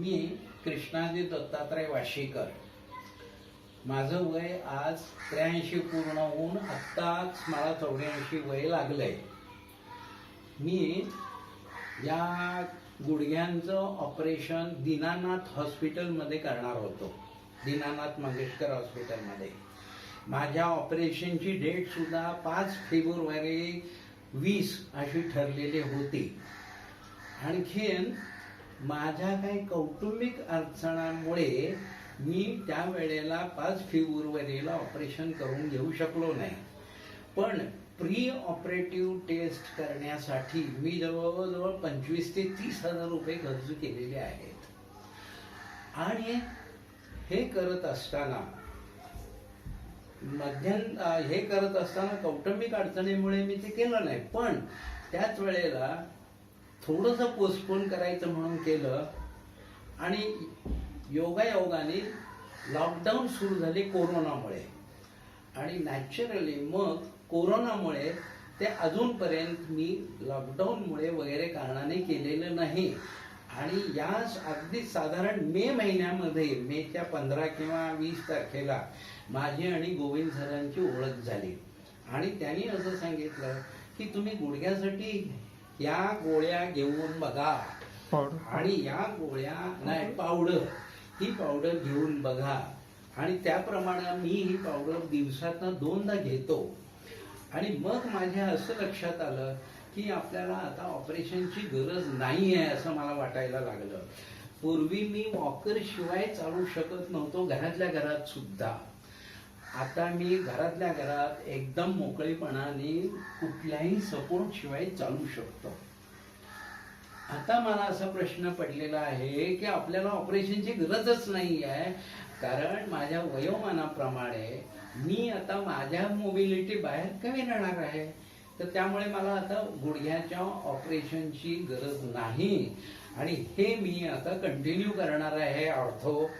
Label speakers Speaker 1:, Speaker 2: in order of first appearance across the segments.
Speaker 1: मी कृष्णाजी दत्तात्रय वाशीकर. माझं वय आज त्र्याऐंशी पूर्ण होऊन आत्ताच मला चौऱ्याऐंशी वय लागलंय. मी या गुडघ्यांचं ऑपरेशन दीनानाथ हॉस्पिटलमध्ये करणार होतो. दीनानाथ मंगेशकर हॉस्पिटलमध्ये. माझ्या ऑपरेशनची डेट सुद्धा पाच फेब्रुवारी वीस अशी ठरलेली होती. आणखीन माझ्या काही कौटुंबिक अडचणांमुळे मी त्या वेळेला पाच फेब्रुवारीला ऑपरेशन करून घेऊ शकलो नाही. पण प्री ऑपरेटिव्ह टेस्ट करण्यासाठी मी जवळजवळ पंचवीस ते तीस हजार रुपये खर्च केलेले आहेत. आणि हे करत असताना मध्यंत हे करत असताना कौटुंबिक अडचणीमुळे मी ते केलं नाही. पण त्याच वेळेला थोडंसं पोस्टपोन करायचं म्हणून केलं. आणि योगायोगाने लॉकडाऊन सुरू झाले कोरोनामुळे. आणि नॅचरली मग कोरोनामुळे ते अजूनपर्यंत मी लॉकडाऊनमुळे वगैरे कारणाने केलेलं नाही. आणि या अगदी साधारण मे महिन्यामध्ये मेच्या पंधरा किंवा वीस तारखेला माझी आणि गोविंद सरांची ओळख झाली. आणि त्यांनी असं सांगितलं की तुम्ही गुडघ्यासाठी या गोळ्या घेऊन बघा. आणि या गोळ्या नाही पावडर. ही पावडर घेऊन बघा. आणि त्याप्रमाणे मी ही पावडर दिवसातनं दोनदा घेतो. आणि मग माझ्या असं लक्षात आलं की आपल्याला आता ऑपरेशनची गरज नाही आहे असं मला वाटायला लागलं. पूर्वी मी वॉकर शिवाय चालू शकत नव्हतो घरातल्या घरात सुद्धा. आता मी घरातल्या घरात एकदम मोकळेपणाने कुठल्याही सपोर्ट शिवाय चालू शकतो. आता मला असा प्रश्न पडलेला आहे की आपल्याला ऑपरेशनची गरजच नाही आहे कारण माझ्या वयोमानाप्रमाणे मी आता माझ्या मोबिलिटी बाहेर कमी राहणार आहे? तर त्यामुळे मला आता गुडघ्याच्या ऑपरेशनची गरज नाही. आणि हे मी आता कंटिन्यू करणार आहे ऑर्थो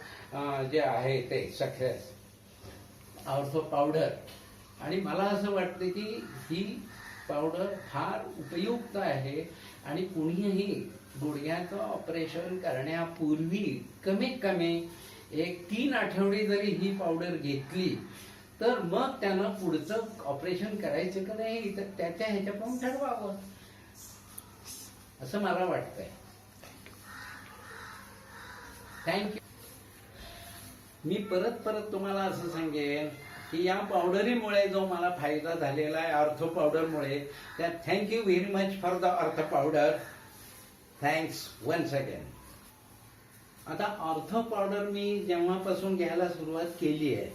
Speaker 1: जे आहे ते सक्सेस ऑफ पावडर आणि मला असं वाटतं की ही पावडर फार उपयुक्त आहे आणि कुणीही गुडघ्याचं ऑपरेशन करण्यापूर्वी कमीत कमी एक तीन आठवडे जरी ही पावडर घेतली तर मग त्यानं पुढचं ऑपरेशन करायचं का नाही तर त्याच्या ह्याच्यापासून ठरवावं. असं मला वाटतंय. थँक्यू मी परत परत तुम्हाला असं सांगेन की या पावडरीमुळे जो मला फायदा झालेला आहे ऑर्थो पावडरमुळे त्या thank you very much for the ortho powder thanks once again आता ऑर्थो पावडर मी जेव्हापासून घ्यायला सुरुवात केली आहे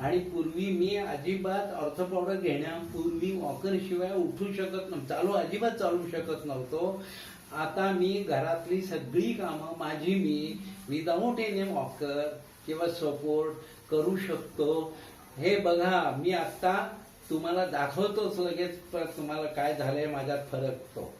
Speaker 1: आणि पूर्वी मी अजिबात ऑर्थो पावडर घेण्यापूर्वी वॉकर शिवाय उठू शकत नव्हतो चालू अजिबात चालू शकत नव्हतो. आता मी घरातली सगळी कामं माझी मी विदाऊट एनी वॉकर किंवा सपोर्ट करू शकतो. हे बघा मी आता तुम्हाला दाखवतोच लगेच तुम्हाला काय झालंय माझ्यात फरक तो.